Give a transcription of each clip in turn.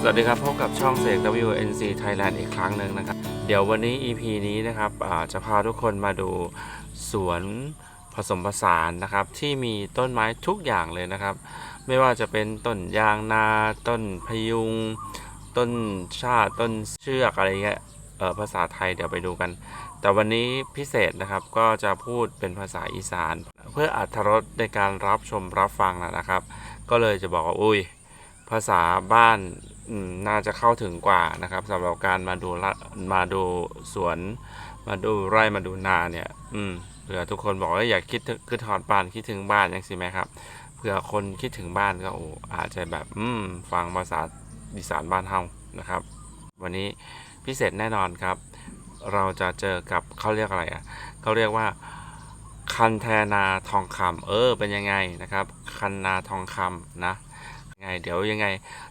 สวัสดีครับพบกับช่องเสก WNC Thailand อีกครั้งหนึ่งนะครับ เดี๋ยววันนี้ EP นี้นะครับจะพาทุกคนมาดูสวนผสมผสานนะครับ ที่มีต้นไม้ทุกอย่างเลยนะครับ ไม่ว่าจะเป็นต้นยางนาต้นพยุง ต้นชาต้นเชือกอะไรเงี้ยภาษาไทยเดี๋ยวไปดูกัน แต่วันนี้พิเศษนะครับก็จะพูดเป็นภาษาอีสาน เพื่ออัธรสในการรับชมรับฟังนะครับ ก็เลยจะบอกว่าอุ้ยภาษาบ้าน น่าจะเข้าถึงกว่านะครับสำหรับการมาดูมาดูสวนมาดูไร่มาดูนาเนี่ยอืมเผื่อทุกคนบอกว่าอยากคิดคือถอดบ้านคิดถึงบ้านยังสิไหมครับเผื่อคนคิดถึงบ้านก็โอ้อาจจะแบบอืมฟังภาษาอีสานบ้านเฮานะครับ วันนี้พิเศษแน่นอนครับ เราจะเจอกับเขาเรียกอะไรอะเขาเรียกว่าคันแทนาทองคำเออ เป็นยังไงนะครับ คันนาทองคำนะ ไงเดี๋ยวยังไง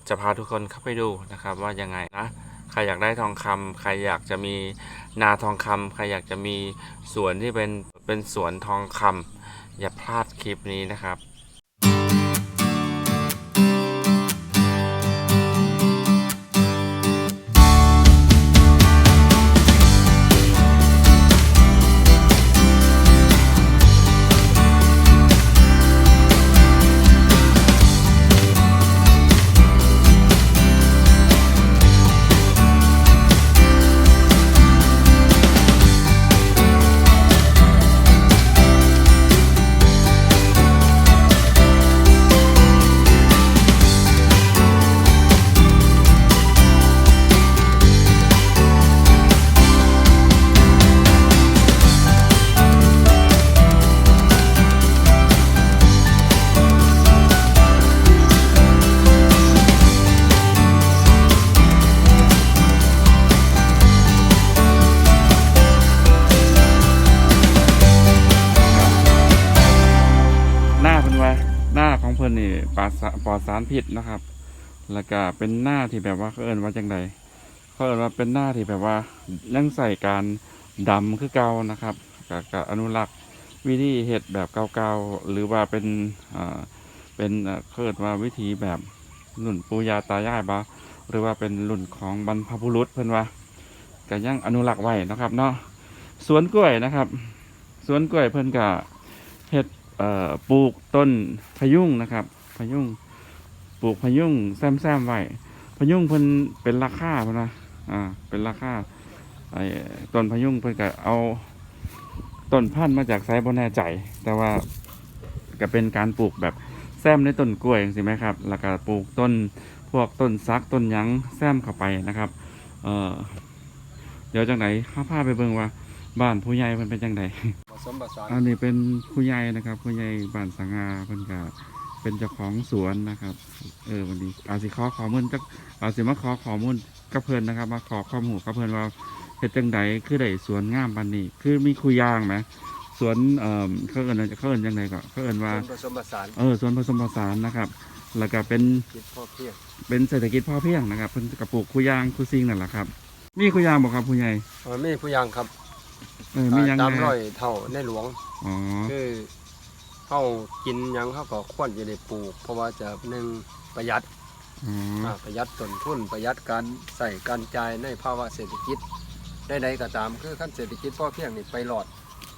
จะพาทุกคนเข้าไปดูนะครับว่ายังไงนะใครอยากได้ทองคำใครอยากจะมีนาทองคำใครอยากจะมีสวนที่เป็นเป็นสวนทองคำอย่าพลาดคลิปนี้นะครับ ดสารพิษนะครับ แล้วก็เป็นหน้าที่แบบว่าเขาเอินว่าจังไดเขาเอินว่าเป็นหน้าที่แบบว่ายังใส่การดำคือเก่านะครับก็ก็อนุรักษ์วิธีเฮ็ดแบบเก่าๆหรือว่าเป็นอ่าเป็นเอ่อเขาเอิ้นว่าวิธีแบบรุ่นปูยาตายายบ่หรือว่าเป็นรุ่นของบรรพบุรุษเพิ่อนว่าก็ยังอนุรักษ์ไว้นะครับเนาะสวนกล้วยนะครับสวนกล้วยเพิ่อนก็เฮ็ดเอ่อปลูกต้นพยุงนะครับ พยุง ปลูกพะยุงแซมๆไว้พะยุงเพิ่นเป็นราคาเพิ่นนะอ่า เป็นราคาไอ้ต้นพะยุงเพิ่นก็เอาต้นพันธุ์มาจากไซบ่แน่ใจ แต่ว่าก็เป็นการปลูกแบบแซมในต้นกล้วยจังซี่ไหมครับ แล้วก็ปลูกต้นพวกต้นซักต้นหยังแซมเข้าไปนะครับเอ่อเดี๋ยวจังไหนข้าพาไปเบิ่งว่า บ้านผู้ใหญ่เพิ่นเป็นจังไดผสมผสานอันนี้เป็นผู้ใหญ่นะครับ ผู้ใหญ่บ้านสังงาเพิ่นก็ เป็นเจ้าของสวนนะครับ เออวันนี้อาจสิขอข้อมูลจักอาจสิมาขอข้อมูลกับเพิ่นนะครับ มาขอข้อมูลกับเพิ่นว่าเฮ็ดจังใดคือได้สวนงามปานนี้ คือมีคุยยางไหมสวนเอ่อเขาเอิ้นเขาเอิ้นจังไดก็เขาเอิ้นว่าผสมผสานเออสวนผสมผสานนะครับ แล้วก็เป็นคิดพอเพียงเป็นเศรษฐกิจพอเพียงนะครับเพิ่นกระปลูกคุยยางคุยซิงนั่นแหละครับมีคุยยางบ่ครับผู้ใหญ่เออมีผู้ยังครับเออมีหยังตามแหน่ร้อยเท่าในหลวงอ๋อคือ เฮากินหยังเฮาก็ควรจะได้ปลูก เพราะว่าจะหนึ่งประหยัดอ๋ออ่าประหยัดต้นทุนประหยัดการใส่การจ่ายในภาวะเศรษฐกิจใดๆก็ตามคือขั้นเศรษฐกิจพอเพียงนี่ไปหลอด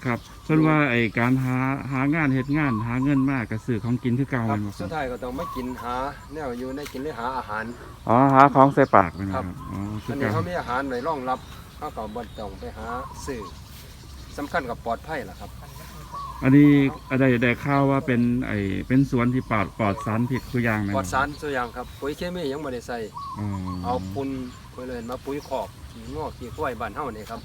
ครับเพิ่นว่าไอ้การหาหางานเฮ็ดงาน หาเงินมากก็ซื้อของกินคือเก่าครัแม่บนบ่คสุรัดบท้ายก็ต้องไม่กินหาแนวอยู่ในกินหรือหาอาหาร อ๋อหาของใส่ปากแม่นบ่คครัรับบอ๋อคือัอนนี้เก่าเขามีอาหารไว้รองรับเขาก็บ่ต้องไปหาซื้อสำคัญกับปลอดภัยล่ะครับ อันนี้อะไรได้ข่าวว่าเป็นไอ้เป็นสวนที่ปลอดปลอดสารพิษคืออย่างแม่นปลบ่อดสารตัวอย่างครับปุ๋ยเคมียังไม่ได้ใส่อ๋อเอาปุ่นเพื่อเลยมาปุ๋ยขอกขี้งอกขี้กล้วยบ้านเฮานี่ครับ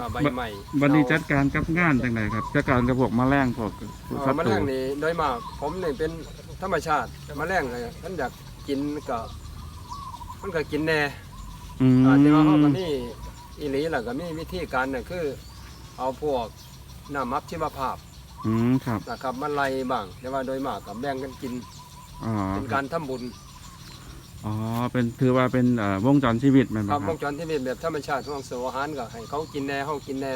อ่าใบใหม่บัดนี้จัดการกับงานจังไดครับจัดการกับพวกแมลงพวกเอ่ศัอตแมลรูงนี่โดยมากผมนี่เป็นธรรมชาติแมลงเลยท่านอยากกินก็มันก็กินแน่อืมอ่าแต่ว่าเฮาก็มีอีหลีล่ะก็มีวิธีการน่ะคือ เอาพวกน้ำมับชีวภาพ อืมครับนะครับมาไล่บ้างแต่ว่าโดยมากก็แบ่งกันกินอ๋อเป็นการทำบุญอ๋อเป็นถือว่าเป็นเอ่อวงจรชีวิตแม่นคบ่รับควรับงจรที่เป็นแบบธรรมชาติของสวอาหารก็ให้เขากินแน่เฮากินแน่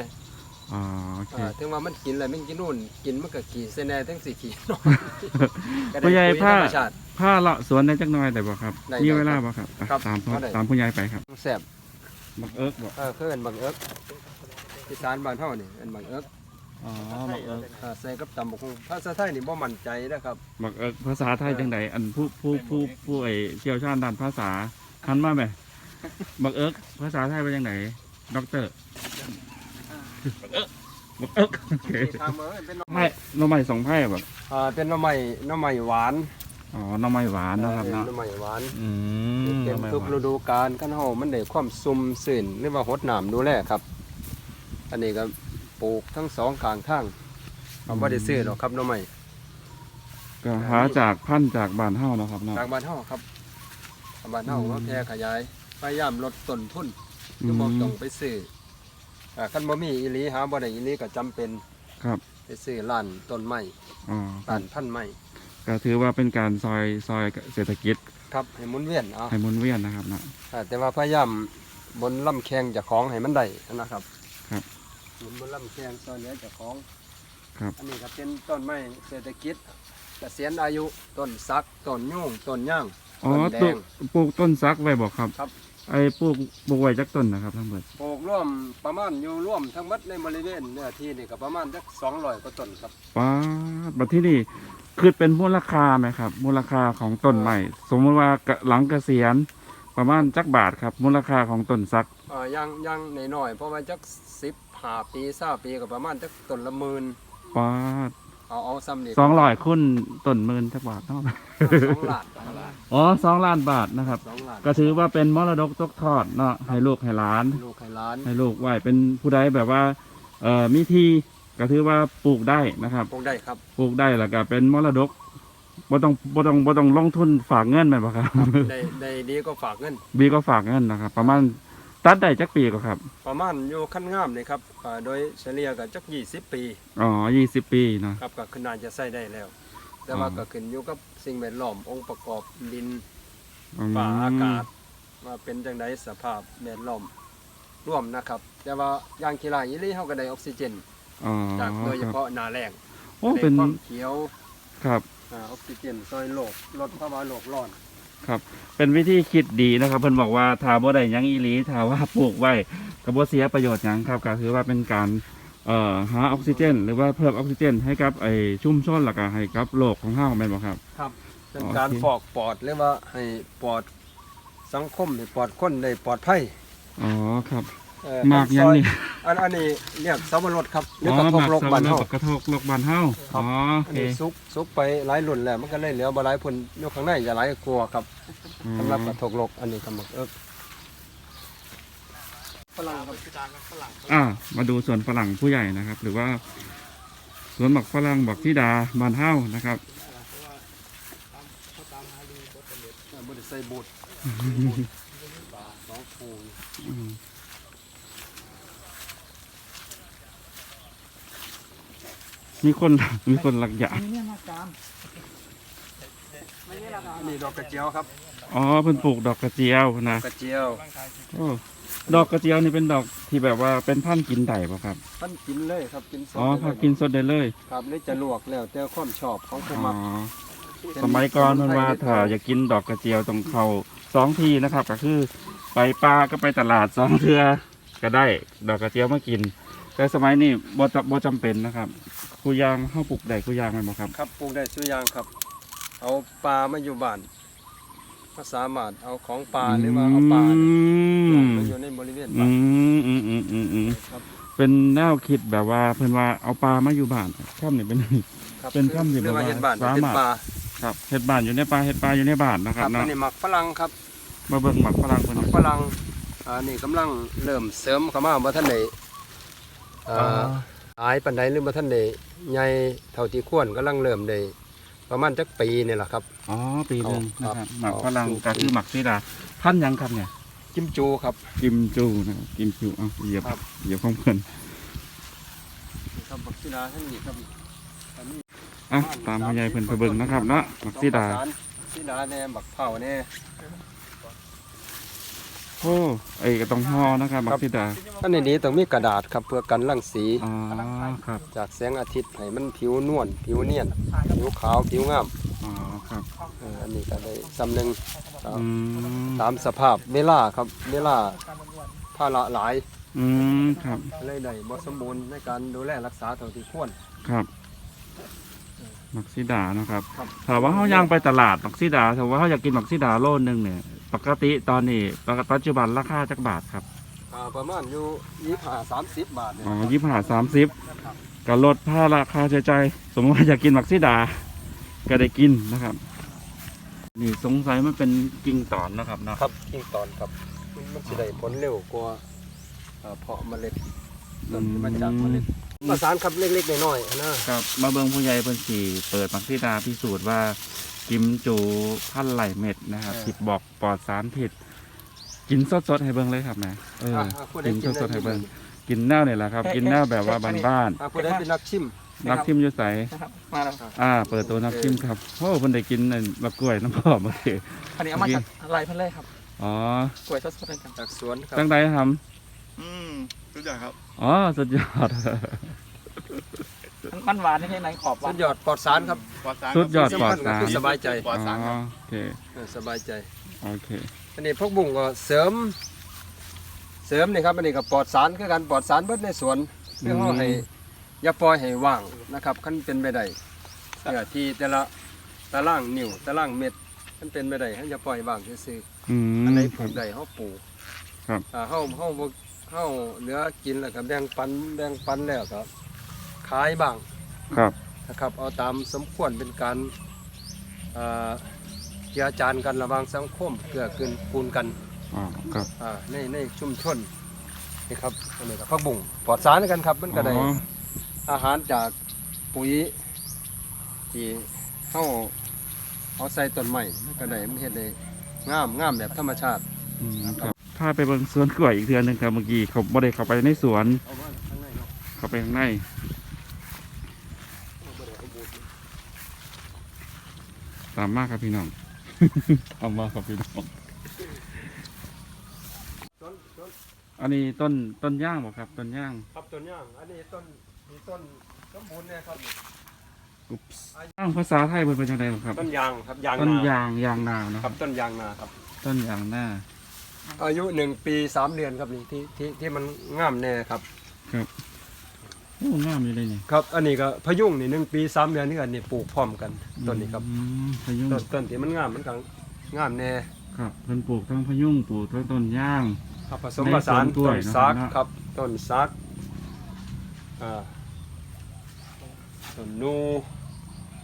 อ๋อโอเคอ่าถึงว่ามันกินแล้วมันกินนู่น กินมันก็ขี่เสแหน่ทั้งสี่ขี่นอนก็ได้ผู้ใหญ่ปุ๋ยผ้าธรรมชาติ ผ้าเลาะสวนได้จักหน่อยได้บ่ครับได้มีได้เวลาบ่ครับอะครับตามพ่อก็ได้ ตามผู้ใหญ่ไปครับแซ่บ บักเอิกบ่เออคือเป็นบังเอิกอีสานบ้านเฮานี่เป็นบังเอิก อ๋อบักเอิกอ่าใส่กับตำบักหุ่งภาษาไทยนี่บ่มั่นใจนะครับบักเอิกภาษาไทยจังไดอันผู้ผู้ผู้ผู้ไอ้เชี่ยวชาญด้านภาษาหันมาไหมบักเอิกภาษาไทยเป็นจังไดด็อกเตอร์บักเอิกบักเอิกโอเคทางเมืองเป็นหน่อไม้ไม้หน่อไม้สองไผ่บ่อ่าเป็นหน่อไม้หน่อไม้หวานอ๋อหน่อไม้หวานนะครับเออเนาะหน่อไม้หวานอืมหเต็น่อมไม้ทุกหวานฤดูกาลคันเฮามันได้ความซุ่มซื่นหรือว่าหดน้ำดูแลครับ อันนี้ก็ ปลูกทั้งสองข้างทางเอาบ่ได้ซื้อหรอกครับหน่อไม้ก็หาจากพันธุ์จากบ้านเฮาเนาะครับเนาะ ทางบ้านเฮาครับทางบ้านเฮาอืม ก็แพร่ขยายพยายามลดต้นทุนอืคือมบ่ต้องไปซื้ออ่าคันบ่มีอีหลีหาบ่ได้อีหลีก็จำเป็นครับไปซื้อร้านต้นไม้อ๋อร้านพันธุ์ไม้ก็ถือว่าเป็นการซอยซอยเศรษฐกิจครับให้หมุนเวียนเอา ให้หมุนเวียนนะครับเนาะ อ่าแต่ว่าพยายามบนลำแข้งเจะของให้มันได้นะครับ ครับหมุนบนลำแข้งซอยเหนือเจะของครับ อันนี้ก็เป็นต้นไม้เศรษฐกิจเกษียณอายุต้นสักต้นยุ่งต้นย่างอ๋อต้นแดปลูง กปลูกต้นซักไว้บอกครับ ครับ ไอ้ปลูกปลูกไว้จักต้นนะครับทั้งหมดปลูกร่วมประมาณอยู่ร่วมทั้งหมดในบริเวณเนื้อที่นี่ก็ประมาณสักสองร้อยกว่าต้นครับ ป้าดบัดที่นี่คือเป็นมูลค่าไหมครับ มูลค่าของต้นใหม่สมมติว่ากะหลังเกษียณประมาณจักบาทครับ มูลค่าของต้นซักอ่าย่างย่างในน้อยๆเพราะว่าจักสิบห้าปีสาปีก็ประมาณจักต้นละหมื่นป้าดเอาเอาซ้ำนี่สองร้อยคุณต้นหมื่นจักบาทเนาะสองล้านอ๋อสองล้านบาทนะครับ สองล้านก็ถือว่าเป็นมรดกตกทอดเนาะให้ลูกให้หลาน ลูกให้หล้านให้ลูกไว้เป็นผู้ใดแบบว่าเอ่อมีที่ก็ถือว่าปลูกได้นะครับปลูกได้ครับปลูกได้แล้วก็เป็นมรดกบ่ต้องบ่ต้องบ่ต้องลงทุนฝากเงินแม่นบ่ครับ ได้ได้ดีก็ฝากเงิน บีก็ฝากเงินนะครับ ประมาณ ตัดได้จักปีก็ครับ ประมาณอยู่ขั้นงามเลยครับอ่าโดยเฉลี่ยก็จักยี่สิบปีอ๋อ20ปีเนาะ ครับก็คือน่าจะใช้ได้แล้ว แต่ว่าอ๋อ ก็ขึ้นอยู่กับสิ่งแวดล้อมองค์ประกอบดินอืมป่าอากาศว่าเป็นจังไดสภาพแวดล้อมร่วมนะครับ แต่ว่าอย่างกีฬาอีหลีเฮาก็ได้ออกซิเจน อ๋อจากโดยเฉครับพาะหน้าแล้งโอ้ได้เป็นความเขียวครับ อ่าออกซิเจนซอยโลกลดภาวะโลกร้อน เป็นวิธีคิดดีนะครับ เพิ่นบอกว่าถ้าบ่ได้หยังอีหลีถ้าว่าปลูกไว้ก็บ่เสียประโยชน์หยังครับก็ถือว่าเป็นการเอ่อหาออกซิเจน หรือว่าเพิ่มออกซิเจน ให้กับไอ้ชุ่มชนแล้วก็ให้กับโลกของเฮาแม่นบ่ครับเป็นอ๋อการโอเคฟอกปอดหรือว่าให้ปอดสังคมให้ปอดคนได้ปลอดภัยอ๋อครับ เอ่อมากยังนี่ อันอันนี้เรียกสับปะรดครับหรืออ๋อกระทหงมากโลกสับบ้าปะนรเฮาดกระทกโลกบ้านเฮาครับ อ๋อโออันเคนี้ซุกซุกไปหลายรุ่นแล้วมันก็เลยเหลือบ่หลายผลอยู่ข้างในจะหลายกลัวาครับสำหรับกระทงโลกอันนี้ก็มักเอิกฝรั่งครับอ่ามาดูสวนฝรั่งผู้ใหญ่นะครับ หรือว่าสวนหมักฝรั่งบักที่ดาบานเฮ้านะครับบ่ได้ใส่บูดสองฟูงอืม มีคนมีคนหลักอย่างอันนี้ดอกกระเจียวครับ อ๋อเพิ่นปลูกดอกกระเจียวนะกระเจียวโอ้ดอกกระเจียวนี่เป็นดอกที่แบบว่าเป็นพันธุ์กินได้ป่ะครับท่านกินเลยครับกินสดอ๋อได้พาเลยกินสดได้เลยครับหรือจะลวกแล้วแต่ความชอบของผู้อ๋อมักสมัยก่อนมันว่าถ้าอยากกินดอกกระเจียวต้องเข้าสองทีนะครับ ก็คือไปป่าก็ไปตลาดสองเทือก็ได้ดอกกระเจียวมากิน แต่สมัยนี้บ่จบ่จำเป็นนะครับกูยางเข้าปลูกได้กูยางแมันบ่ครับ ครับปลูกได้สุอยางครับ เอาปลามาอยู่บ้านก็สามารถเอาของปลาหรือว่าเอาปลาเนี่ยมมาอยู่ในบริเวณอืบ้านมอืมอืมอืมอืมครับ เป็นแนวคิดแบบว่าเพิ่นว่าเอาปลามาอยู่บ้านครับนี่เป็น ครับเป็นถ้ำที่หรือว่าแบบว่าเห็นบ้านสาเป็นมารถปลาครับเฮ็ดบ้านอยู่ในป่าเฮ็ดปลาอยู่ในบ้านนะคครัรับบเนาะอันนี้หมักฝรั่งครับมาเบิ่งหมักฝรั่งเพิ่นหมักฝรั่งอ่านี่กำลังเริ่มเสริมเข้ามาบ่ทันได้ อ่าอายปานใดหรือบ่ทันได้ใหญ่เท่าที่ควรกำลังเริ่มได้ประมาณจักปีนี่แหละครับ อ๋อปีหนึงคนะรับครับหมักเอาฝรั่งปลูกก็คือหมักซีดาพันธุ์หยังครับเนี่ยกิมจูครับ กิมจูนะครับกิมจูเอาเหยียบครับเหยียบของเพิ่นนี่ครับบักซีดาทั้งนี้ครับอันนี้อะตามพ่อใหญ่เพิ่นไปเบิ่งนะครับเนาะหมักซีดาสองประสนซีดาแน่บักเผาแน่โอ้อ้ไอ้ก็ต้องห่อนะครับมักซิดาอันนี้นี้ต้องมีกระดาษครับเพื่อกันรังสีอ๋อครับ จากแสงอาทิตย์ให้มันผิวนวลผิวเนียนผิวขาวผิวงามอ๋อครับเอออันนี้ก็ได้สำหนึงครับอืมตามสภาพเวลาครับเวลาผ้าละหลายอืมครับเลยได้บ่สมบูรณ์ในการดูแลรักษาเท่าที่ควรครับมักซิดานะครับครับถามว่าเขาย่างไปตลาดมักซิดาถามว่าเขาอยากกินมักซิดาโลนึงเนี่ย ปกติตอนนี้ปัจจุบันราคาจักบาทครับอ่าประมาณอยู่25 30บาทเนี่ยอ๋อนะครับยี่ห้าสามสิบก็ลดค่าราคาใช้จ่ายสมมติว่าอยากกินมักซิดา ก็ได้กินนะครับ นี่สงสัยมันเป็นกิ่งตอนนะครับเนาะครับกิ่งตอนครับ มันมันสิได้ผลเร็วกว่าอ่าเพาะเมล็ดต้นที่มาจากเมล็ดประสานครับเล็กๆน้อยๆนะครับมาเบิงผู้ใหญ่เพิ่นสี่เปิดมักซิดาพิสูจน์ว่า กิมจูพันไหลเม็ดนะครับผิดบอกปลอดสารผิดกินสดๆให้เบิ่งเลยครับนะเออ อะอะผู้ใดกินกินสดๆได้ให้เบิ่งกินแนวนี่แหละครับ กินแนวแบบว่าบ้านอะผู้ใดเป็นนักชิม ๆนักทิมอยู่ใสนะครับมาแล้วอ่า เปิดตัวนักทิมครับโอ้เพิ่นได้กินไอ้มะกล้วยน้ำพ่อมาเลยอันนี้เอามาจากอะไรเพิ่นเลยครับอ๋อกล้วยสดๆเลยกันจากสวนครับตั้งใจทอืมสุดยอดครับำอ๋อสุดยอด มันหวานนี่แค่ไหนขอบหสุวานดยอดปลอดสารครับสุดยอดปลอดสำคัญก็สารคือสบายใจอ๋อโอเคเออสบายใจ โอเค อันนี้พวกบุ้งก็เสริม เสริมนี่ครับอันนี้ก็ปลอดสารคือกันปลอดสารเบิดในสวนเพื่อให้อย่าปล่อยให้ว่างนะครับขั้นเป็นไปได้เนื้อที่แต่ละตารางนิ้วตารางเม็ดขั้นเป็นไปได้ให้อย่าปล่อยว่างซื่ออืๆมอันไหนปคลูรับ กได้เฮาปลูกครับ อ่าเฮาเฮาบ่เฮาเหลือกินแล้วก็แบ่งปันแบ่งปันแล้วก็ ขายบ้างครับ นะครับ เอาตามสมควรเป็นการอ่าเจียจานกันระหว่างสังคมเกื้อกูลกูลกันอ๋อครับ อ่าในในชุมชนนี่ครับอันนี้ก็ผักบุ้งปลอดสารกันครับมันก็ได้อ๋ออาหารจากปุ๋ยที่เขาเอาใส่ต้นไม้มันก็ได้มันเฮ็ดได้งามงามแบบธรรมชาติ อืมครับพาไปเบิ่งสวนกล้วยอีกเทือหนึงครับเมื่อกี้เขาบ่ได้เข้าไปในสวนเอามาข้างในเนาะเข้าไปข้างใน เอาบ่ได้เอาบูด ตามมากครับพี่น้อง เอามาครับพี่น้อง ต้นต้นอันนี้ต้นต้นย่างบ่ครับ ต้นย่างครับต้นย่าง อันนี้ต้นมีต้นสมบูรณ์เนี่ยครับ อุ๊บย่างภาษาไทยเพิ่นเป็นจังไดบ่ครับ ต้นยางครับยางต้นนายางยางนาเนาะครับต้นยางนาครับ ต้นยางหน้าอายุหนึ่งปีสามเดือนครับนี่ที่ที่ที่มันงามแน่ครับ โอ้งามอยู่เลยนี่ครับ อันนี้ก็พะยุงนี่หนึ่งปีสามเดือนนี่กันนี่ปลูกพร้อมกันต้นนี้ครับอืมพะยุงต้นต้นที่มันงามมันก็งามแน่ครับเพิ่นปลูกทั้งพะยุงปลูกทั้งต้นย่าง ครับผสมผสานในสวนกล้ต้วยนเนอะซักเนอะครับต้นซักอ่าต้นนู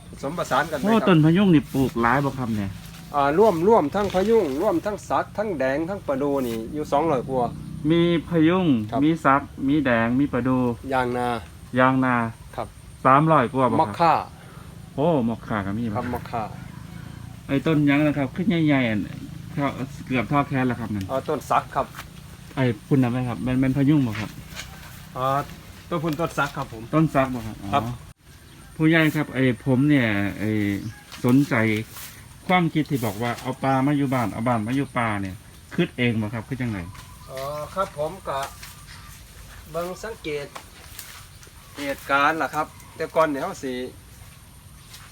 ผสมผสานกันไปโอ้คต้รับนพะยุงนี่ปลูกหลายบ่ครับเนี่ยอ่าร่วมร่วมทั้งพะยุงร่วมทั้งซักทั้งแดงทั้งประดูนี่อยู่สองร้อยกว่า มีพะยุงครับ มีสัก มีแดง มีประดู ยางนา ยางนาครับ สามร้อยกว่าบ่มะครับค่าโอ้หมอกขาก็มีคบ่รับมะค่าไอ้ต้นยังนะครับ ขึ้นใหญ่ๆอันเท่าเกือบเท่อแขนแล้วครับนั่นอ่าต้นซักครับไอ้พุ่นน่ะไหมครับมันเป็นพะยุงบ่ครับอ่าต้นพุ่นต้นซักครับผม ต้นซักบ่ครับอ๋อครับ ผู้ใหญ่ครับไอ้ผมเนี่ยไอ้สนใจความคิดที่บอกว่าเอาปลามาอยู่บ้านเอาบ้านมาอยู่ป่าเนี่ยคิดเองบ่ครับคือจังไง อ๋อครับผมก็เบิ่งสังเกตเหตุการณ์ล่ะครับ แต่ก่อนเนี่ยเขาสิ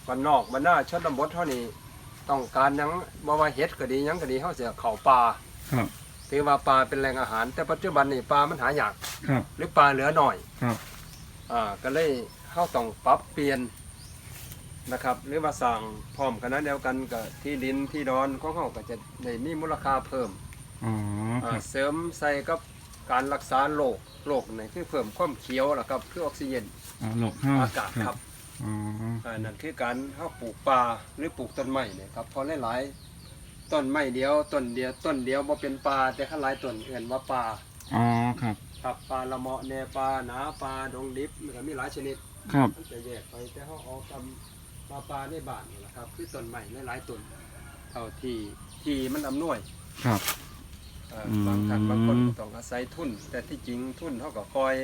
บ้านนอกบ้านหน้าชนบทเท่านี้ต้องการหยังบ่ว่าเฮ็ดก็ดีหยังก็ดีเขาสิเข้าป่าครับ ถือว่าปลาเป็นแหล่งอาหาร แต่ปัจจุบันนี่ปลามันหายากครับ หรือปลาเหลือหน่อยครับ อ่าก็เลยเขาต้องปรับเปลี่ยนนะครับ หรือว่าสั่งพร้อมกันนั้นเดียวกันกับที่ดินที่ดอนของเขาก็จะได้มีมูลค่าเพิ่ม อ๋อคอ่ารับเสริมใส่กับการรักษาโรคโรคนี่คือเพิ่มความเขียวล่ะครับคือออกซิเจนอ๋อหลบห้าอากาศครับอ๋ออ่านั่นคือการเขาปลูกป่าหรือปลูกต้นไม้เนี่ยครับเพอหลายๆต้นไม้เดียวต้นเดียวต้นเดียวบ่เป็นป่าแต่ข้างหลายต้นเอื่นว่าป่าอ๋อครับครับปลาละเมาะแนปลาหนาปลาดงดิบมันก็มีหลายชนิด ครับมันจะแยกไปแต่เขาเอาทำมาปลาในบ้านนี่แหละครับ คือต้นใหม่หลายๆต้นเท่าที่ที่มันอำนวยครับ เอ่ออม บางท่านบางคนก็ต้องอาศัยทุน แต่ที่จริงทุนเขาก็คอย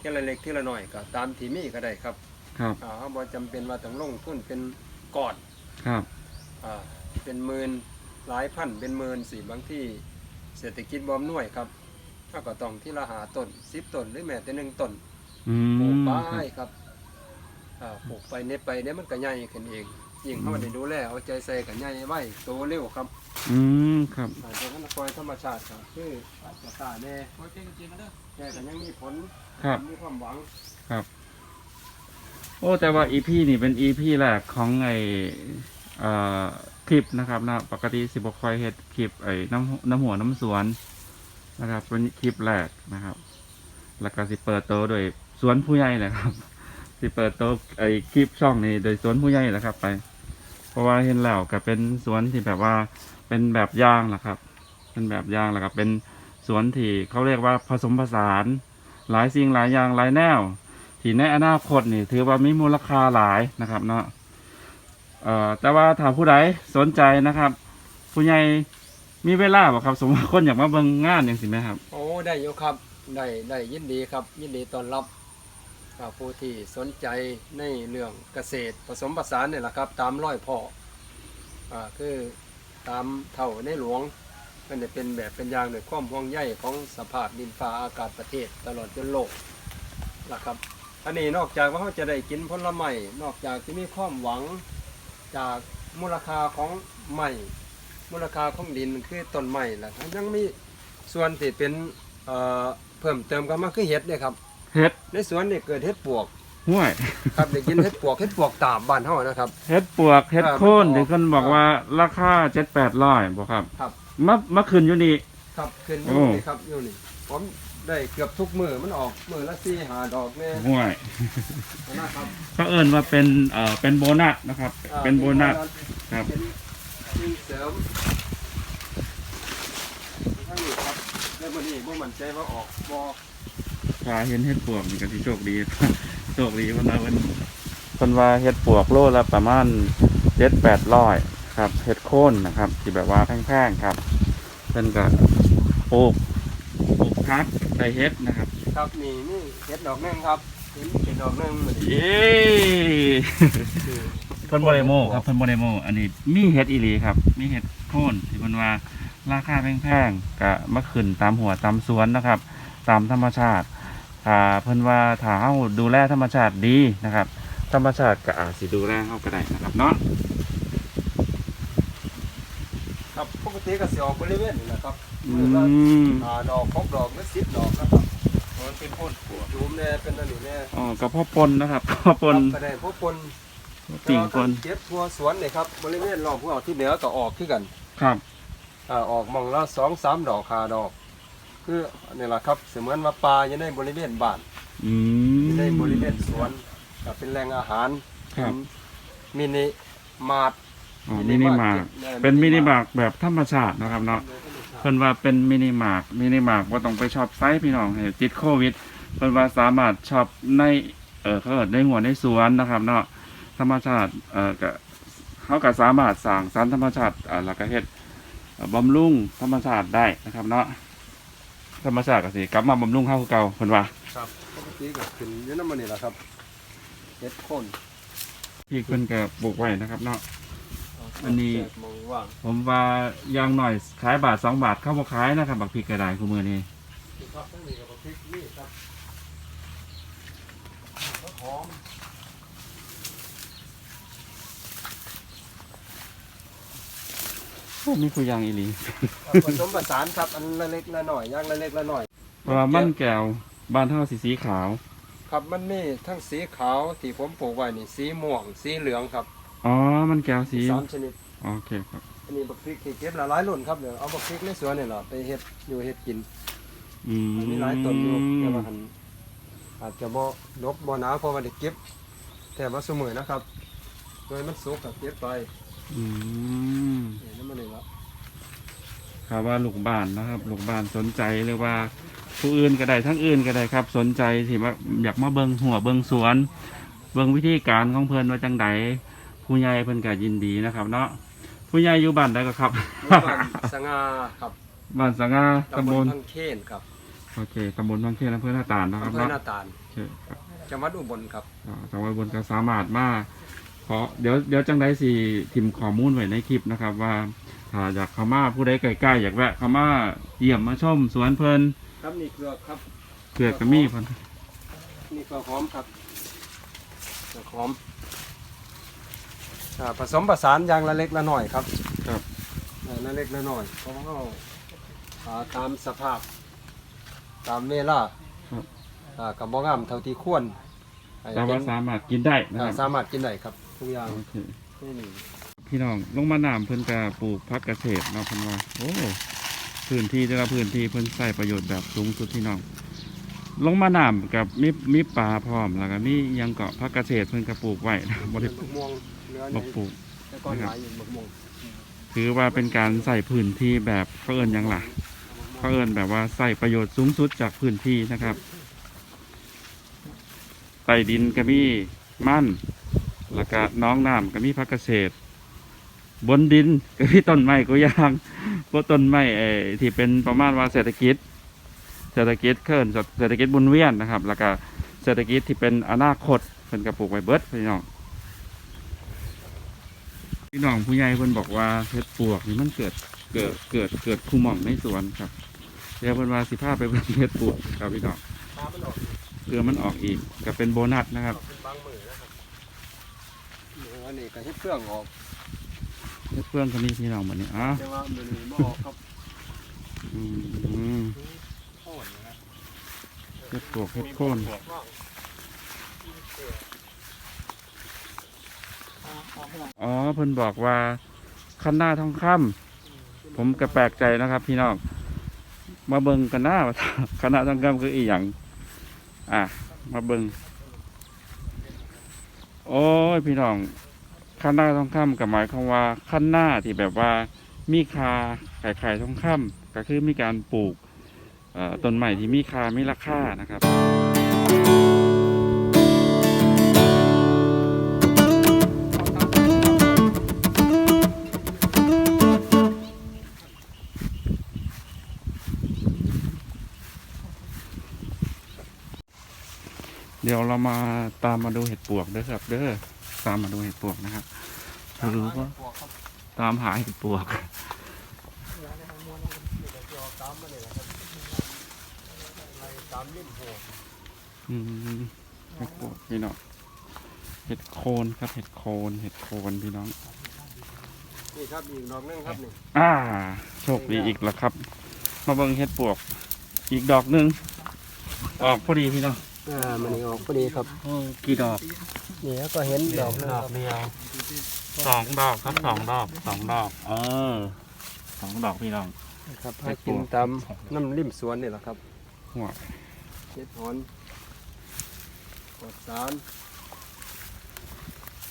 ทีละเล็กทีละหน่อยก็ตามที่มีก็ได้ครับครับอ่าเขาบ่จำเป็นว่าต้องลงทุนเป็นก้อนครับอ่าเป็นหมื่นหลายพันเป็นหมื่นสี่บางที่เศรษฐกิจบ่อำนวยครับถ้าก็ต้องที่ละหาต้น10ต้นหรือแม้แต่หนึ่งต้น อืปลูกมไปครับครับอ่าปลูกไปเน็ตไปเนี่ยมันก็ใหญ่ขึ้นเอง ยิ่งเขาได้ดูแลเอาใจใส่ก็ใหญ่ไว้โตเร็วครับอืมครับอ่าจากนั้นปล่อยธรรมชาติครับคืออาจจะตาแน่โอ้ยเก่งจริงๆนะเด้อแต่ก็ยังมีผลครับ มีความหวังโอ้แต่ว่าอีพีนี่เป็นอีพีแรกของไอเอ่อคลิปนะครับนะปกติสิบคอยเฮ็ดคลิปไอ้น้ำน้ำหัวน้ำสวนนะครับ เป็นคลิปแรกนะครับ แล้วก็สิเปิดโตวโดยสวนผู้ใหญ่นะครับ สิเปิดโตวไอ้คลิปช่องนี้โดยสวนผู้ใหญ่นะครับ ไป เพราะว่าเห็นแล้วก็เป็นสวนที่แบบว่าเป็นแบบอย่างแหละครับ เป็นแบบอย่างแหล้วก็เป็นสวนที่เขาเรียกว่าผสมผสาน หลายสิ่งหลายอย่างหลายแนว ที่ในอนาคตนี่ถือว่ามีมูลค่าหลายนะครับเนาะเอ่อแต่ว่าถ้าผู้ใดสนใจนะครับ ผู้ใหญ่มีเวลาบ่ครับ สมมติคนอยากมาเบิ่งงานอย่างสิไหมครับ โอ้ได้อยู่ครับ ได้ได้ยินดีครับ ยินดีต้อนรับ ผู้ที่สนใจในเรื่องเกษตรผสมผสานเนี่ยแหละครับ ตามร้อยพ่ออคือตามเท่าในหลวงมันจะเป็นแบบเป็นอย่างในความห่วงใยของสภาพดินฟ้าอากาศประเทศตลอดจนโลกนะครับอันนี้นอกจากว่าเขาจะได้กินผลไม้นอกจากที่มีความหวังจากมูลค่าของไม้มูลค่าของดินคือต้นไม้แหละยังมีส่วนที่เป็นเเพิ่มเติมกันมาคือเห็ดเนี่ยครับ เฮ็ดในสวนนี่เกิดเห็ดปวกห้วยครับได้กินเห็ดปวกเห็ดปวกตาบบ้านเฮานะครับ เฮ็ดปวกเฮ็ดอ่าโค่นมันออกที่คนบอกว่าราคาเจ็ดแปดร้อยบ่ครับครับมามาขึ้นอยู่นี่ครับขึ้นอโอ้ยู่นี่ครับอยู่นี่ผมได้เกือบทุกมือมันออกมือละสี่หาดอกแน่ห้วยนะครับเขาเอิ้นว่าเป็นเอ่อเป็นโบนัสนะครับอ่าเป็นโบนัสครับเป็นสิ่งเสริมทั้งนี้ครับแล้ววันนี้บ่มั่นใจว่าออกบ่ ถ้าเห็นเฮ็ดปวกนี่ก็สิโชคดี โชคดีเพิ่นว่าเพิ่นเพิ่นว่าเฮ็ดปวกโลละประมาณเจ็ดแปดร้อยครับเฮ็ดโค่นนะครับ ที่แบบว่าแพงๆครับเพิ่นก็ปลูกปลูกพักได้เฮ็ดนะครับ ครับนี่นี่เห็ดดอกหนึงครับเห็นเห็ดดอกหนึงมันเย้เพิ่นบ่ได้โม้ครับเพิ่นบ่ได้โม้อันนี้มีเฮ็ดอีหลีครับ มีเฮ็ดโค่นที่เพิ่นว่าราคาแพงๆก็มาขึ้นตามหัวตามสวนนะครับ ตามธรรมชาติ ถ้าเพิ่นว่าถ้าเฮาดูแลธรรมชาติดีนะครับ ธรรมชาติก็อาจสิดูแลเฮาก็ได้นะครับเนาะครับปกติก็สิออกบริเวณนี่แหละครับอืมือละมอ่าดอกครบดอกหรือสิบดอกนะครับมันเป็นโคตรปวดจูมแน่เป็นอันนี้แน่อ๋อก็พ่อปนนะครับพ่อปนครับก็ได้พวกปนติ่งปนเก็บทั่วสวนนี่ครับบริเวณรอบพวกเราที่เหนือก็ออกขึ้นกัน ครับอ่าออกหมองละสองสามดอกคาดอก คือนี่แหละครับเสมือนว่าปลาอยู่ในบริเวณบ้านอืมอยู่ในบริเวณสวนก็เป็นแหล่งอาหารครับมินิมาร์ท อ๋อมินิมาร์ทเป็นมินิมาร์ทแบบธรรมชาตินะครับเนาะ เพิ่นว่าเป็นมินิมาร์ทมินิมาร์ทว่าต้องไปช็อปไซส์พี่น้องให้ติดโควิดเพิ่นว่าสามารถช็อปในเออเขาเอิ้นในหัวในสวนนะครับเนาะธรรมชาติเออก็เขาก็สามารถสร้างสรรค์ธรรมชาติอ่าแล้วก็เฮ็ดเอ่อบำรุงธรรมชาติได้นะครับเนาะ ธรรมชาติก็สิกลับมาบำรุงเฮาคือเก่าเพิ่นว่าครับปกติก็ขึ้นอยู่น้ำมันนี่แหละครับเฮ็ดโคนพี่เพิ่นก็ปลูกไว้นะครับเนาะ อันนี้แจกมองว่างผมว่าอย่างหน่อยขายบาทสองบาทเข้าบ่ขายนะครับบักพริกกระไดคู่มือนี้ครับทั้งนี้กับพริกนี่ครับมะหอม โอ้ มีผู้ยางอีหลีครับผสมผสานครับ อันละเล็กละหน่อยอย่างละเล็กละหน่อย เพราะว่ามันแก้วบ้านเฮาสีสีขาว ครับมันมีทั้งสีขาวที่ผมปลูกไว้นี่สีม่วงสีเหลืองครับอ๋อ มันแก้วสีสามชนิดโอเคครับอันนี้บักพริกที่เก็บหลายๆรุ่นครับเดี๋ยวเอาบักพริกในสวนนี่แหละไปเฮ็ดอยู่เฮ็ดกินอืมมันมีหลายต้นอยู่แต่ว่าหันอาจจะบ่ดกบ่หนาเพราะว่าได้เก็บแต่ว่าสมือนะครับโดยมันสุกกับเก็บไปอืมนี่นั่น มันเองละครับว่าลูกบ้านนะครับ ลูกบ้านสนใจหรือว่าผู้อื่นก็ได้ทั้งอื่นก็ได้ครับ สนใจที่ว่าอยากมาเบิงหัวเบิงสวน เบิงวิธีการของเพิ่นว่าจังใดผู้ใหญ่เพิ่นก็ยินดีนะครับ เนาะผู้ใหญ่อยู่บ้านใดก็ครับหมู่บ้านสง่าครับบ้านสังอาตำตำบบลลทังเคนครับโอเคตำบลบางเขนอำเภอหน้าตาลนะครับอำเภอเนาะหน้าตาลโอเคครับจังหวัดอุบลครับอ่าจังหวัดอุบนก็สามารถมาขอเดี๋ยวเดี๋ยวจังไดสิทิมข้อมูลไว้ในคลิปนะครับว่า ถ้าอยากเข้ามาผู้ใดใกล้ๆอยากแวะเข้ามาเยี่ยมมาชมสวนเพลินครับนี่เกลือกครับเกือกกระมี่เพิ่นนี่เกลือหอมครับเกลือหอมอ่าผสมผสานอย่างละเล็กละน้อยครับครับอ่าละเล็กละน้อยเพราะว่าเราอ่าตามสภาพ ตามเวลาครับอ่ากับบ่งามเท่าที่ควรให้แต่ว่าสามารถกินได้นะคอ่ารับสามารถกินได้ครับทุกอย่างโอเคไม่มี พี่น้องลงมาน้ำเพิ่นกะปลูกพักเกษตรเนาะเพิ่นว่าโอ้พื้นที่แต่ละพื้นที่เพิ่นใส่ประโยชน์แบบสูงสุดพี่น้อง ลงมาน้ำกับมีมีปลาพร้อมแล้วก็มีหยังเกาะพักเกษตรเพิ่นก็ปลูกไว้นะบ่ได้บักม่วงเนื้อบ่ใหญ่ปลูกแต่ก้อนหลายอยู่บักม่วงถือว่าเป็นการใส่พื้นที่แบบเขาเอิญยังล่ะเขาเอิญแบบว่าใส่ประโยชน์สูงสุดจากพื้นที่นะครับใต้ดินก็มีมั่นแล้วก็น้องน้ำก็มีพักเกษตร บนดินก็มีต้นไม้ก็ยางพวกต้นไม้เออที่เป็นประมาณว่าเศรษฐกิจ เศรษฐกิจเคลื่อนเศรษฐกิจบุญเวียนนะครับ แล้วก็เศรษฐกิจที่เป็นอนาคตเป็นกระปลูกไว้เบิร์ดพี่น้องพี่น้องผู้ใหญ่เพิ่นบอกว่าเห็ดปวกนี่มันเกิดเกิดเกิดเกิดคูหม่องในสวนครับเดี๋ยวเพิ่นว่าสิพาไปเบิ่งเห็ดปวกครับพี่น้องปลามันออกลือมันออกอีกก็เป็นโบนัสนะครับเป็นบางมือนะครับเนื้อนี่ก็เฮ็ดเครื่องออก เฮ็ดเพื่อนคนนี้พี่น้องบัดนี้อะแต่ว่ามันนี่บ่ออกครับอืมโค่นนะเห็ดปวกเห็ดโคนปวกว่างอ๋อเพิ่นบอกว่าคันหน้าทองคำผมก็แปลกใจนะครับ พี่น้องมาเบิงกันหน้าว่าคณะทองคำคืออีหยังอะมาเบิงโอ้ยพี่น้อง ขั้นหน้าทองคำกับหมายความว่าขั้นหน้าที่แบบว่ามีคาขายขายทองคำก็คือมีการปลูกต้นใหม่ที่มีคามีราคานะครับเดี๋ยวเรามาตามมาดูเห็ดปวกเด้อครับ เด้อ ตามมาดูเห็ดปวกนะครับรู้ว่าปวกครับตามหาเห็ดปวกเดี๋ยวเอาตามมาเลยนะครับไล่ตามริมหัวอืมเห็ดปวกพี่น้องเห็ดโคนครับเห็ดโคนเห็ดโคนพี่น้องนี่ครับอีกดอกหนึงครับนี่อ่า โชคดีอีกแล้วครับ มาเบิ่งเห็ดปวก อีกดอกหนึ่งออกพอดีพี่น้องอ่ามันนี่ออกพอดีครับโอ้กี่ดอก นี่ก็เห็นดอกหนึงดคอรักบเดียวสองดอกครับสองดอกสองดอก เออสองดอกพี่น้อง ครับให้กินตามน้ำริมสวนนี่แหละครับหัวเห็ดหอนปลอดสาร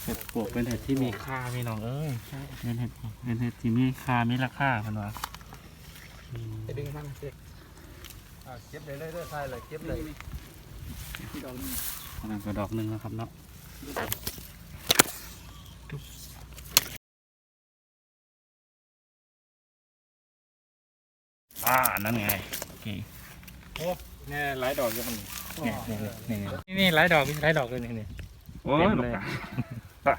เห็ดปวกเป็นเห็ดที่มีค่าพี่น้องเอ้ยเป็นเห็ดเป็นเห็ดที่มีค่ามีราคากันวะอืมจะดึงมันเด็กอ่าเก็บได้เลยเด้อใช่เลยเก็บเลยที่ดอกนี้อันนั้นก็ดอกหนึ่งนะครับเนาะ อ่านั่นไงโอเคเนี่ยหลายดอกอยู่คนเนี่ยเนี่ยเนี่ยนี่นี่หลายดอกหลายดอกเลยนี่นี่โอ้ยเต็มหลเลยกา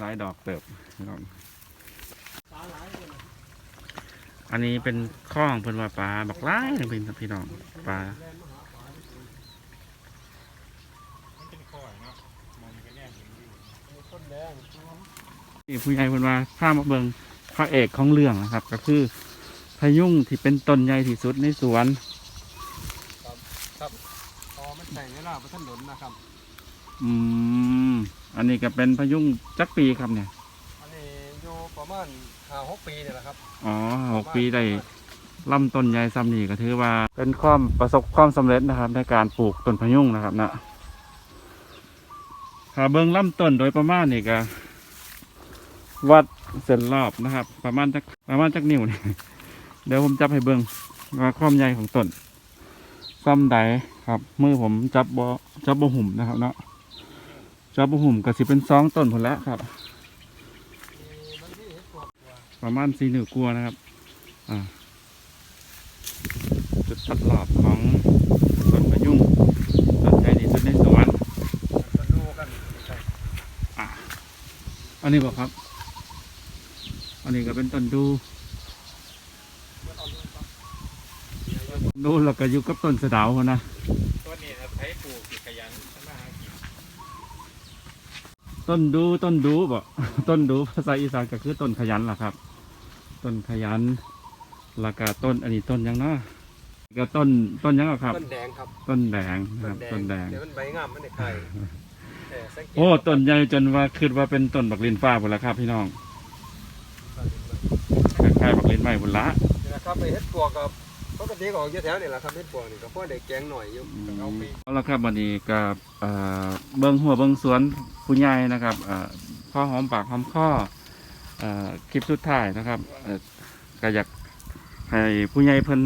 หลายดอกเติบพี่น้องอันนี้เป็นข้องเพิ่นว่าปลาบักไล่เป็นพี่น้องปลา ต้นแดง ที่ผู้ใหญ่เพิ่นว่าข้ามาเบิงพระเอกของเรื่องนะครับ ก็คือพายุงที่เป็นต้นใหญ่ที่สุดในสวนพอมันใส่เวลาประทันหนนนะครับ อืมอันนี้ก็เป็นพายุงจักปีครับเนี่ย อันนี้อยู่ประมาณห้าหกปีนี่แหละครับอ๋อหกปีได้ลำต้นใหญ่ซ้ำนี่ก็ถือว่าเป็นความประสบความสำเร็จนะครับ ในการปลูกต้นพะยุงนะครับนะถ้าเบิ้งลำต้นโดยประมาณนี่ก็ วัดเส้นรอบนะครับ ประมาณจักประมาณจักนิ้วนี่เดี๋ยวผมจับให้เบิ้งว่าความใหญ่ของต้นซ้ำใดครับมือผมจับบ่จับบ่หุ่มนะครับเนาะจับบ่หุ่มก็สิเป็นสองต้นผลล้วครับ ประมาณสี่นิ้วกลัวนะครับอ่าจุดตัดหลอบของต้นพะยุงต้นใหญ่ที่สุดในสวนอันนี้บอกครับ อ้อันนี้ก็เป็นต้นดูดูแล้วก็อยู่กับต้นสะเดาวนะตัวนี้ครับใช้ปลูกขยันทำมาหากินต้นดูต้นดูบ่ต้นดูภาษาอีสานก็คือต้นขยันล่ะครับ ต้นขยันแล้วก็ต้นอันนี้ต้นหยังเนาะก็ต้นต้นหยังอะครับ ต้นแดงครับ ต้นแดงนะครับต้นแดงเดี๋ยวมันใบงามมันได้ไข่เออสังเกตโอ้ต้นใหญ่จนว่าคิดว่าเป็นต้นบักลินฟ้าบุนละครับพี่น้องคล้ายๆบักลินไม้บุนละนี่นะครับไปเฮ็ดปวกกับปกติก็ออกอยู่แถวนี่แหละครับเฮ็ดปวกนี่ก็พอได้แกงหน่อยอยู่เอาไปเอาละครับวันนี้กับเอ่อเบิ้งหัวเบิ้งสวนผู้ใหญ่นะครับเอ่อพ่อหอมปากหอมคอเอ่อคลิปสุดท้ายนะครับเอ่อก็อยากให้ผู้ใหญ่เพิ่น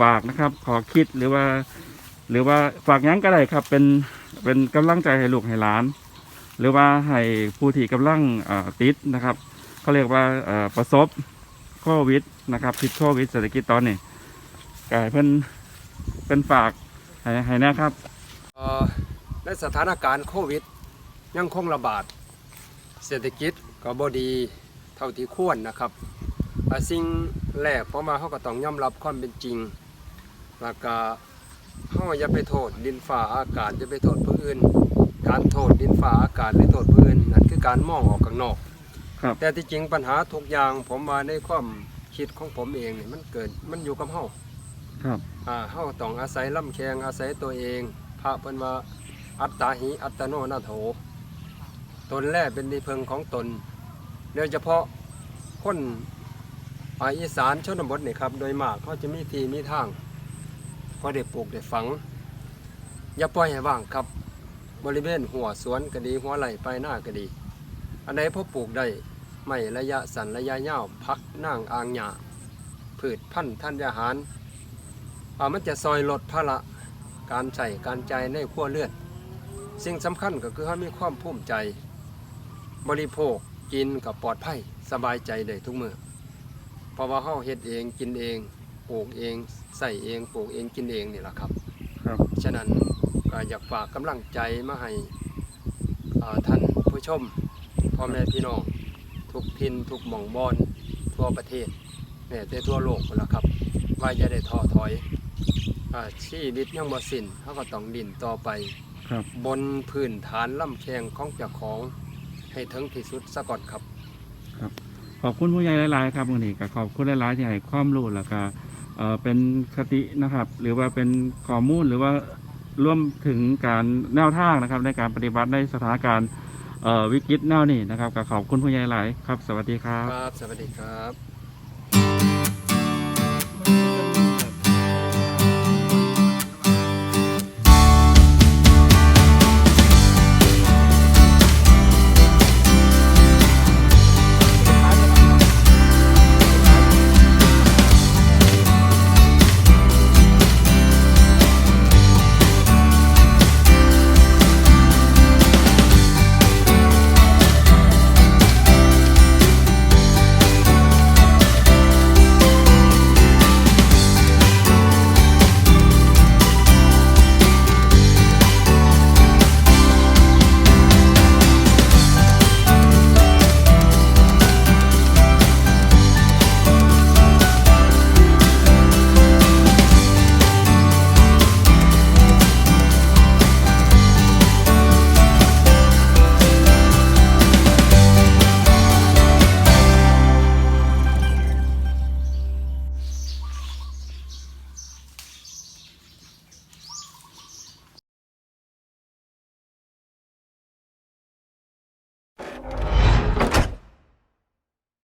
ฝากนะครับ ขอคิดหรือว่า หรือว่าฝากหยังก็ได้ครับ เป็นเป็นกำลังใจให้ลูกให้หลาน หรือว่าให้ผู้ที่กำลังเอ่อติดนะครับเขาเรียกว่าเอ่อประสบ โควิดนะครับพิษโควิดเศรษฐกิจตอนนี้ก็ให้เพิ่นเป็นฝากให้ให้นะครับเอ่อในสถานการณ์โควิด ยังคงระบาด เศรษฐกิจก็บ่ดีเท่าที่ควรนะครับสิ่งแรกเพราะมาเขาก็ต้องยอมรับความเป็นจริงแล้วก็เขาอย่าไปโทษดินฟ้าอากาศอย่าไปโทษผู้อื่น การโทษดินฟ้าอากาศหรือโทษผู้อื่นนั่นคือการมองออกข้างนอก ครับ แต่ที่จริงปัญหาทุกอย่างผมมาในความคิดของผมเองนี่มันเกิดมันอยู่กับเฮาครับอ่าเฮาต้องอาศัยลำแขงอาศัยตัวเอง พระเพิ่นว่าอัตตาหิอัตโนนาโถ ตนแรกเป็นที่เพิงของตนโดยเฉพาะคนภาคอีสานชนบทนี่ครับ โดยมากเขาจะมีที่มีทางพอได้ปลูกได้ฝัง อย่าปล่อยให้ว่างครับ บริเวณหัวสวนก็ดีหัวไหลไปหน้าก็ดี อันไหนพอปลูกได้ไม่ระยะสั้นระยะยาวพักนั่งอ่างหญ้าพืชพันธุ์ธัญญาหารอ่ามันจะซอยลดภาระการใช้การใจายในขั้วเลือด สิ่งสำคัญก็คือเขามีความภูมิใจ บริโภคกินกับปลอดภัยสบายใจได้ทุกเมื่อเพราะว่าเขาเฮ็ดเองกินเองปลูกเองใส่เองปลูกเองกินเองนี่แหละครับ ครับ ฉะนั้นก็อยากฝากกำลังใจมาให้อ่าท่านผู้ชม พ่อแม่พี่น้องทุกทินทุกหม่องบอนทั่วประเทศแม้แต่ทั่วโลกนั่นแหละครับ ว่าจะได้ท้อถอยอาชีวิตยังบ่สิ้นเขาก็ต้องดินต่อไปครับ บนพื้นฐานล่ำแข้งของเจ้าของให้ถึงที่สุดซะก่อนครับ ขอบคุณผู้ใหญ่หลาย ๆ ครับวันนี้ก็ขอบคุณหลาย ๆ ที่ให้ความรู้แล้วก็เอ่อเป็นคตินะครับ หรือว่าเป็นข้อมูลหรือว่าร่วมถึงการแนวทางนะครับ ในการปฏิบัติในสถานการณ์เอ่อ วิกฤตแนวนี้นะครับก็ขอบคุณผู้ใหญ่หลายครับ สวัสดีครับ ครับ สวัสดีครับ